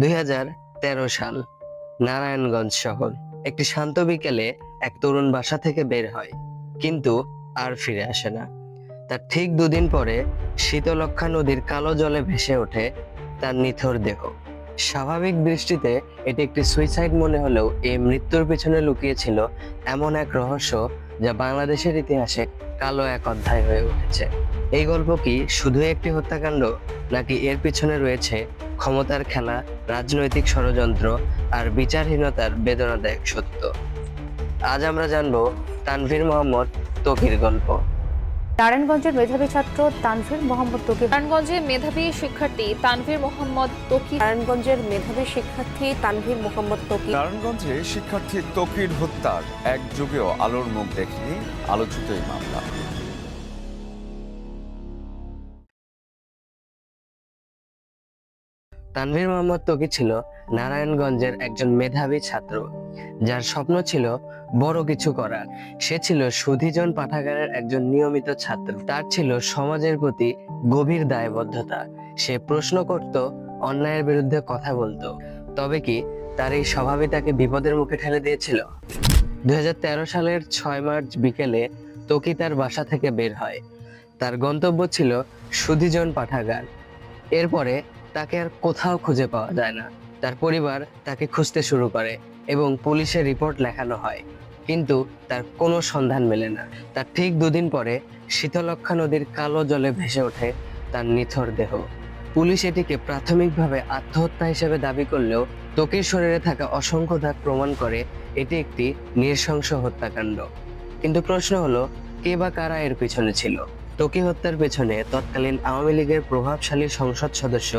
দুই হাজার তেরো সাল নারায়ণগঞ্জ শহর। একটি শান্ত বিকেলে এক তরুণ বাসা থেকে বের হয়, কিন্তু আর ফিরে আসে না। তার ঠিক দুদিন পরে শীতলক্ষা নদীর কালো জলে ভেসে ওঠে তার নিথর দেহ। স্বাভাবিক দৃষ্টিতে এটি একটি সুইসাইড মনে হলেও এই মৃত্যুর পিছনে লুকিয়েছিল এমন এক রহস্য যা বাংলাদেশের ইতিহাসে কালো এক অধ্যায় হয়ে উঠেছে। এই গল্প কি শুধু একটি হত্যাকাণ্ড, নাকি এর পিছনে রয়েছে ক্ষমতার খেলা রাজনৈতিক ষড়যন্ত্র আর বিচারহীনতার বেদনাদায়ক সত্য। আজ আমরা জানব তানভীর মোহাম্মদ তকির গল্প। নারায়ণগঞ্জের মেধাবী ছাত্র তানভীর মোহাম্মদ তকিব নারায়ণগঞ্জে মেধাবী শিক্ষার্থী তানভীর মোহাম্মদ তকি নারায়ণগঞ্জের মেধাবী শিক্ষার্থী তানভীর মোহাম্মদ তকিব নারায়ণগঞ্জে শিক্ষার্থী তকির হত্যার এক যুগেও আলোর মুখ দেখেনি আলোচিত এই মামলা। তানভীর মোহাম্মদ তকি ছিল? নারায়ণগঞ্জের একজন মেধাবী ছাত্র। যার স্বপ্ন ছিল বড় কিছু করার। সে ছিল সুধীজন পাঠাগারের একজন নিয়মিত ছাত্র। তার ছিল সমাজের প্রতি গভীর দায়বদ্ধতা। সে প্রশ্ন করত, অন্যায়ের বিরুদ্ধে কথা বলতো। তবে কি তার এই স্বভাবই তাকে বিপদের মুখে ঠেলে দিয়েছিল? দুই হাজার তেরো সালের ছয় মার্চ বিকেলে তকি তার বাসা থেকে বের হয়। তার গন্তব্য ছিল সুধীজন পাঠাগার। এরপরে তাকে আর কোথাও খুঁজে পাওয়া যায় না। তার পরিবার তাকে খুঁজতে শুরু করে এবং পুলিশে রিপোর্ট লেখানো হয়। কিন্তু তার কোনো সন্ধান মেলে না। তার ঠিক দুদিন পরে শীতলক্ষা নদীর কালো জলে ভেসে ওঠে তার নিথর দেহ। পুলিশ এটিকে প্রাথমিকভাবে আত্মহত্যা হিসেবে দাবি করলেও ত্বকের শরীরে থাকা অসংখ্য দাগ প্রমাণ করে এটি একটি নৃশংস হত্যাকাণ্ড। কিন্তু প্রশ্ন হলো, কে বা কারা এর পিছনে ছিল? ত্বকি হত্যার পেছনে তৎকালীন আওয়ামী লীগের প্রভাবশালী সংসদ সদস্য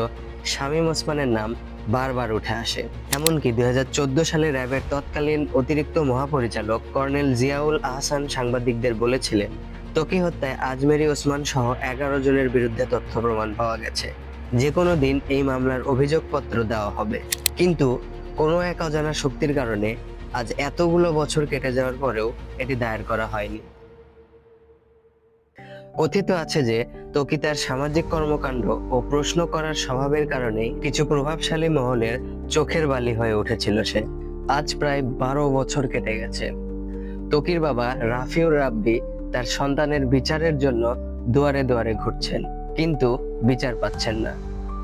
শামীম ওসমানের নাম বারবার উঠে আসে। এমনকি দুই হাজার চোদ্দ সালে র্যাবের তৎকালীন অতিরিক্ত মহাপরিচালক কর্নেল জিয়াউল আহসান সাংবাদিকদের বলেছিলেন ত্বকি হত্যায় আজমেরি ওসমান সহ এগারো জনের বিরুদ্ধে তথ্য প্রমাণ পাওয়া গেছে। যে কোনো দিন এই মামলার অভিযোগপত্র দেওয়া হবে। কিন্তু কোনো এক অজানা শক্তির কারণে আজ এতগুলো বছর কেটে যাওয়ার পরেও এটি দায়ের করা হয়নি। কথিত আছে যে, তকি তার সামাজিক কর্মকাণ্ড ও প্রশ্ন করার স্বভাবের কারণেই কিছু প্রভাবশালী মহলের চোখের বালি হয়ে উঠেছিল সে। আজ প্রায় বারো বছর কেটে গেছে। তকির বাবা রাফিউর রাব্বি তার সন্তানের বিচারের জন্য দুয়ারে দুয়ারে ঘুরছেন, কিন্তু বিচার পাচ্ছেন না।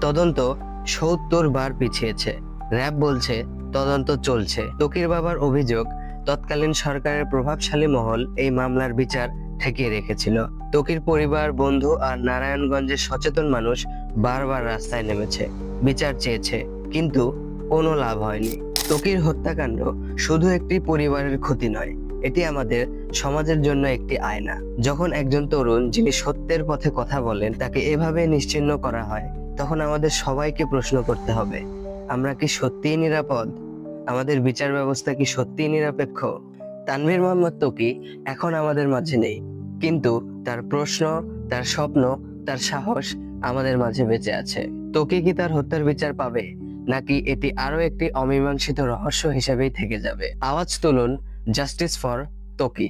তদন্ত সত্তর বার পিছিয়েছে। র্যাব বলছে, তদন্ত চলছে। তকির বাবার অভিযোগ, তৎকালীন সরকারের প্রভাবশালী মহল এই মামলার বিচার ঠেকিয়ে রেখেছিল। তকির পরিবার, বন্ধু আর নারায়ণগঞ্জের সচেতন মানুষ বারবার রাস্তায় নেমেছে। বিচার চেয়েছে, কিন্তু কোনো লাভ হয়নি। তকির হত্যাকাণ্ড শুধু একটি পরিবারের ক্ষতি নয়, এটি আমাদের সমাজের জন্য একটি আয়না। যখন একজন তরুণ যিনি সত্যের পথে কথা বলেন, তাকে এভাবে নিশ্চিহ্ন করা হয়, তখন আমাদের সবাইকে প্রশ্ন করতে হবে, আমরা কি সত্যিই নিরাপদ? আমাদের বিচার ব্যবস্থা কি সত্যিই নিরপেক্ষ? তানভীর মোহাম্মদ তকি এখন আমাদের মাঝে নেই। কিন্তু তার প্রশ্ন, তার স্বপ্ন, তার সাহস আমাদের মাঝে বেঁচে আছে। তোকে কি তার হত্যার বিচার পাবে? নাকি এটি আরও একটি অমীমাংসিত রহস্য হিসেবেই থেকে যাবে? আওয়াজ তুলুন জাস্টিস ফর তোকি